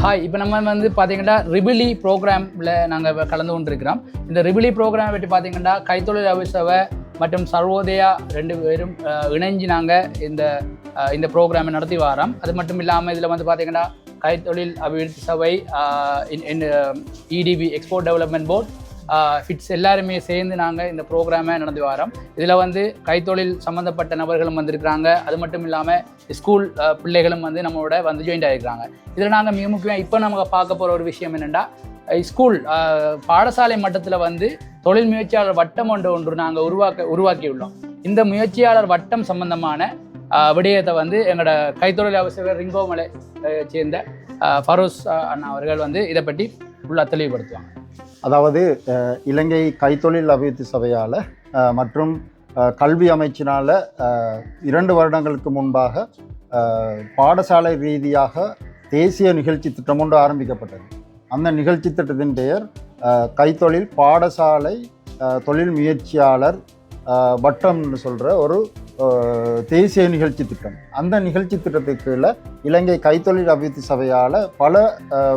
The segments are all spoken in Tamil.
ஹாய் இப்போ நம்ம வந்து பார்த்தீங்கன்னா ரிபிலி ப்ரோக்ராமில் நாங்கள் கலந்து கொண்டிருக்கிறோம். இந்த ரிபிலி ப்ரோக்ராம் பற்றி பார்த்தீங்கன்னா கைத்தொழில் அபிசவை மற்றும் சர்வோதயா ரெண்டு பேரும் இணைஞ்சு நாங்கள் இந்த இந்த ப்ரோக்ராமை நடத்தி வரோம். அது மட்டும் இல்லாமல் இதில் வந்து பார்த்தீங்கன்னா கைத்தொழில் அபிவிருத்தி சபை இடிபி எக்ஸ்போர்ட் டெவலப்மெண்ட் போர்ட் ஃபிட்ஸ் எல்லாருமே சேர்ந்து நாங்கள் இந்த ப்ரோக்ராமை நடந்து வரோம் இதில் வந்து கைத்தொழில் சம்மந்தப்பட்ட நபர்களும் வந்திருக்கிறாங்க. அது மட்டும் இல்லாமல் ஸ்கூல் பிள்ளைகளும் வந்து நம்மளோட வந்து ஜாயின் ஆகிருக்கிறாங்க இதில் நாங்கள் மிக முக்கியம் இப்போ நம்ம பார்க்க போகிற ஒரு விஷயம் என்னென்னா ஸ்கூல் பாடசாலை மட்டத்தில் வந்து தொழில் முயற்சியாளர் வட்டம் ஒன்று ஒன்று நாங்கள் உருவாக்க உருவாக்கியுள்ளோம். இந்த முயற்சியாளர் வட்டம் சம்பந்தமான விடயத்தை வந்து எங்களோட கைத்தொழில் அவசர ரிங்கோமலை சேர்ந்த ஃபரோஸ் அண்ணா அவர்கள் வந்து இதை பற்றி ஃபுல்லாக தெளிவுபடுத்துவாங்க. அதாவது இலங்கை கைத்தொழில் அபிவிருத்தி சபையால் மற்றும் கல்வி அமைச்சினால் இரண்டு வருடங்களுக்கு முன்பாக பாடசாலை ரீதியாக தேசிய நிகழ்ச்சி திட்டம் ஒன்று ஆரம்பிக்கப்பட்டது. அந்த நிகழ்ச்சி திட்டத்தின் பெயர் கைத்தொழில் பாடசாலை தொழில் முயற்சியாளர் வட்டம்னு சொல்கிற ஒரு தேசிய நிகழ்ச்சி திட்டம். அந்த நிகழ்ச்சி திட்டத்துக்குள்ள கீழே இலங்கை கைத்தொழில் அபிவிருத்தி சபையால் பல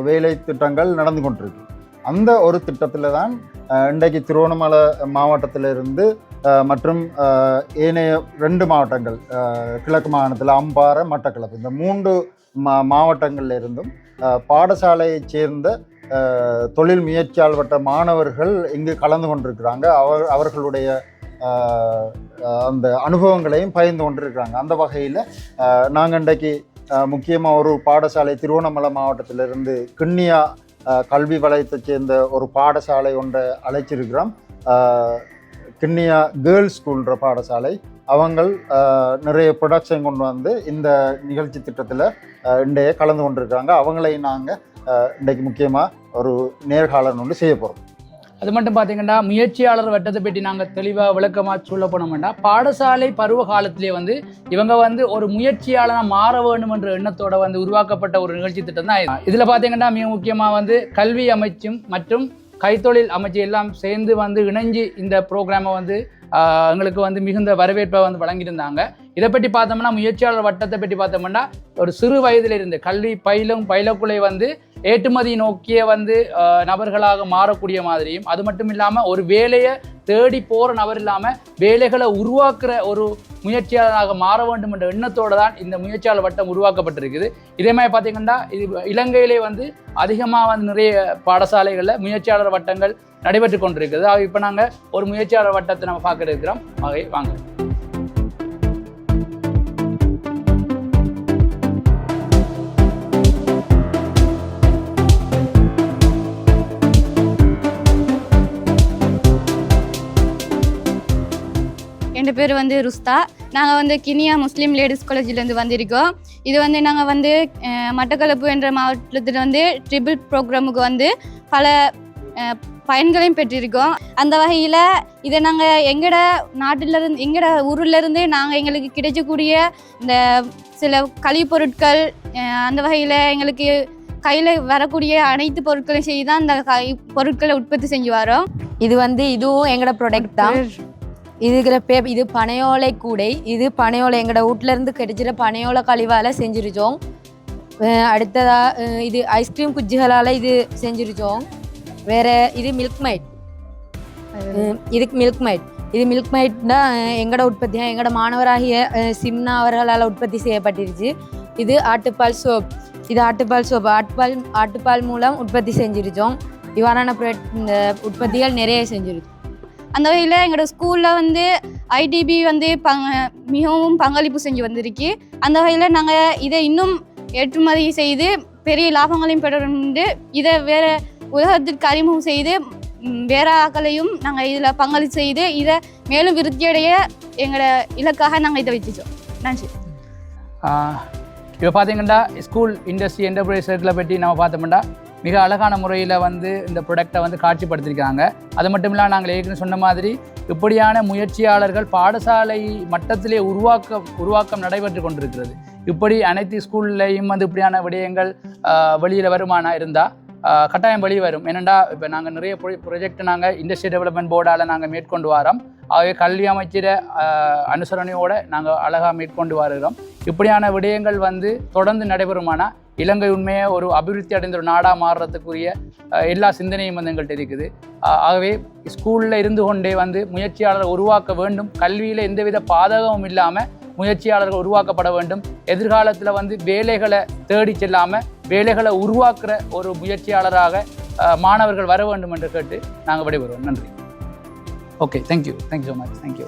வேலை திட்டங்கள் நடந்து கொண்டிருக்கு. அந்த ஒரு திட்டத்தில் தான் இன்றைக்கு திருவண்ணாமலை மாவட்டத்திலிருந்து மற்றும் ஏனைய ரெண்டு மாவட்டங்கள் கிழக்கு மாகாணத்தில் அம்பாறை மட்டக்களப்பு. இந்த மூன்று மா மாவட்டங்களில் இருந்தும் பாடசாலையைச் சேர்ந்த தொழில் முயற்சியால் பட்ட மாணவர்கள் இங்கு கலந்து கொண்டிருக்கிறாங்க. அவர் அவர்களுடைய அந்த அனுபவங்களையும் பகிர்ந்து கொண்டிருக்கிறாங்க. அந்த வகையில் நாங்கள் இன்றைக்கு முக்கியமாக ஒரு பாடசாலை திருவண்ணாமலை மாவட்டத்திலிருந்து கிண்ணியா கல்வி வலயத்தைச் சேர்ந்த ஒரு பாடசாலை ஒன்றை அழைச்சிருக்கிறோம். கிண்ணியா கேர்ள்ஸ் ஸ்கூல்ன்ற பாடசாலை. அவங்கள் நிறைய ப்ரொடக்ஷன் கொண்டு வந்து இந்த நிகழ்ச்சி திட்டத்தில் இன்றைய கலந்து கொண்டிருக்காங்க அவங்களை நாங்கள் இன்றைக்கு முக்கியமாக ஒரு நேர்காலன் ஒன்று செய்ய போகிறோம் அது மட்டும் பார்த்தீங்கன்னா முயற்சியாளர் வட்டத்தை பற்றி நாங்கள் தெளிவாக விளக்கமாக சொல்ல வேண்டாம் பாடசாலை பருவ காலத்திலே வந்து இவங்க வந்து ஒரு முயற்சியாளராக மாற வேண்டும் என்ற எண்ணத்தோட வந்து உருவாக்கப்பட்ட ஒரு நிகழ்ச்சி திட்டம் தான் இதில் பார்த்தீங்கன்னா மிக முக்கியமாக வந்து கல்வி அமைச்சும் மற்றும் கைத்தொழில் அமைச்சு எல்லாம் சேர்ந்து வந்து இணைஞ்சு இந்த ப்ரோக்ராமை வந்து எங்களுக்கு வந்து மிகுந்த வரவேற்பை வந்து வழங்கியிருந்தாங்க. இதை பற்றி பார்த்தோம்னா முயற்சியாளர் வட்டத்தை பற்றி பார்த்தோம்னா ஒரு சிறு வயதிலிருந்து கல்வி பயிலும் பயிலக்குள்ளே வந்து ஏற்றுமதி நோக்கிய வந்து நபர்களாக மாறக்கூடிய மாதிரியும் அது மட்டும் இல்லாமல் ஒரு வேலையை தேடி போகிற நபர் இல்லாமல் வேலைகளை உருவாக்குற ஒரு முயற்சியாளராக மாற வேண்டும் என்ற எண்ணத்தோடு தான் இந்த முயற்சியாளர் வட்டம் உருவாக்கப்பட்டிருக்குது. இதே மாதிரி பார்த்தீங்கன்னா இது இலங்கையிலே வந்து அதிகமாக வந்து நிறைய பாடசாலைகளில் முயற்சியாளர் வட்டங்கள் நடைபெற்று கொண்டிருக்குது. ஆக இப்போ நாங்கள் ஒரு முயற்சியாளர் வட்டத்தை நம்ம பார்க்க இருக்கிறோம். வகை வாங்க. பேர் வந்து ருஸ்தா. நாங்கள் வந்து கினியா முஸ்லீம் லேடிஸ் காலேஜிலேருந்து வந்திருக்கோம். இது வந்து நாங்கள் வந்து மட்டக்களப்பு என்ற மாவட்டத்தில் வந்து ட்ரிபிள் ப்ரோக்ராமுக்கு வந்து பல பயன்களையும் பெற்றிருக்கோம். அந்த வகையில் இதை நாங்கள் எங்கட நாட்டிலிருந்து எங்கட ஊர்லேருந்து நாங்கள் எங்களுக்கு கிடைக்கக்கூடிய இந்த சில கழிவுப் பொருட்கள் அந்த வகையில் எங்களுக்கு கையில் வரக்கூடிய அனைத்து பொருட்களையும் செய்து தான் அந்த கை பொருட்களை உற்பத்தி செஞ்சு வரோம். இது வந்து இதுவும் எங்களோட ப்ராடக்ட் தான். இதுக்கிற பே இது பனையோலை கூடை. இது பனையோலை எங்களோட வீட்ல இருந்து கிடைச்சிற பனையோலை கழிவால் செஞ்சிருச்சோம். அஹ் அடுத்ததா அஹ் இது ஐஸ்கிரீம் குச்சிகளால் இது செஞ்சிருச்சோம். வேற இது மில்க் மைட் இதுக்கு மில்க் மைட் இது மில்க் மைட் தான் எங்களோட உற்பத்தி எங்களோட மாணவராகிய சிம்னா அவர்களால் உற்பத்தி செய்யப்பட்டிருச்சு. இது ஆட்டுப்பால் சோப். இது ஆட்டுப்பால் சோப். ஆட்டுப்பால் ஆட்டுப்பால் மூலம் உற்பத்தி செஞ்சிருச்சோம். இவ்வாறான இந்த உற்பத்திகள் நிறைய செஞ்சிருச்சோம் அந்த வகையில் எங்களோட ஸ்கூலில் வந்து ஐடிபி வந்து பங்க மிகவும் பங்களிப்பு செஞ்சு வந்திருக்கு. அந்த வகையில் நாங்கள் இதை இன்னும் ஏற்றுமதி செய்து பெரிய லாபங்களையும் பெறணும்னு இதை வேறு உலகத்திற்கு அறிமுகம் செய்து வேற ஆக்களையும் நாங்கள் இதில் பங்களிப்பு செய்து இதை மேலும் விருத்தியடைய எங்களோட இலக்காக நாங்கள் இதை வச்சுச்சோம் நன்றி. இப்போ பார்த்தீங்கன்னா ஸ்கூல் இண்டஸ்ட்ரி என்டர்பிரைஸ் சர்க்கிளை பற்றி நம்ம பார்த்தோம்னா மிக அழகான முறையில் வந்து இந்த ப்ரொடக்டை வந்து காட்சிப்படுத்தியிருக்காங்க. அது மட்டும் இல்லாமல் நாங்கள் ஏற்கனவே சொன்ன மாதிரி இப்படியான முயற்சியாளர்கள் பாடசாலை மட்டத்திலே உருவாக்க உருவாக்கம் நடைபெற்று கொண்டிருக்கிறது. இப்படி அனைத்து ஸ்கூல்லையும் வந்து இப்படியான விடயங்கள் வெளியில் வருமானா இருந்தால் கட்டாயம் வெளியே வரும் ஏனெண்டா இப்போ நாங்கள் நிறைய ப்ரொஜெக்ட் நாங்கள் இண்டஸ்ட்ரி டெவலப்மெண்ட் போர்டால் நாங்கள் மேற்கொண்டு வரோம். ஆகவே கல்வி அமைச்சர அனுசரணையோடு நாங்கள் அழகாக மேற்கொண்டு வருகிறோம். இப்படியான விடயங்கள் வந்து தொடர்ந்து நடைபெறுமானா இலங்கை உண்மையை ஒரு அபிவிருத்தி அடைந்த ஒரு நாடாக மாறுறதுக்குரிய எல்லா சிந்தனையும் வந்து எங்கள்கிட்ட இருக்குது. ஆகவே ஸ்கூலில் இருந்து கொண்டே வந்து முயற்சியாளரை உருவாக்க வேண்டும். கல்வியில் எந்தவித பாதகமும் இல்லாமல் முயற்சியாளர்கள் உருவாக்கப்பட வேண்டும். எதிர்காலத்தில் வந்து வேலைகளை தேடி செல்லாமல் வேலைகளை உருவாக்குற ஒரு முயற்சியாளராக மாணவர்கள் வர வேண்டும் என்று கேட்டு நாங்கள் விடைபெறுவோம். நன்றி. Okay thank you thank you so much thank you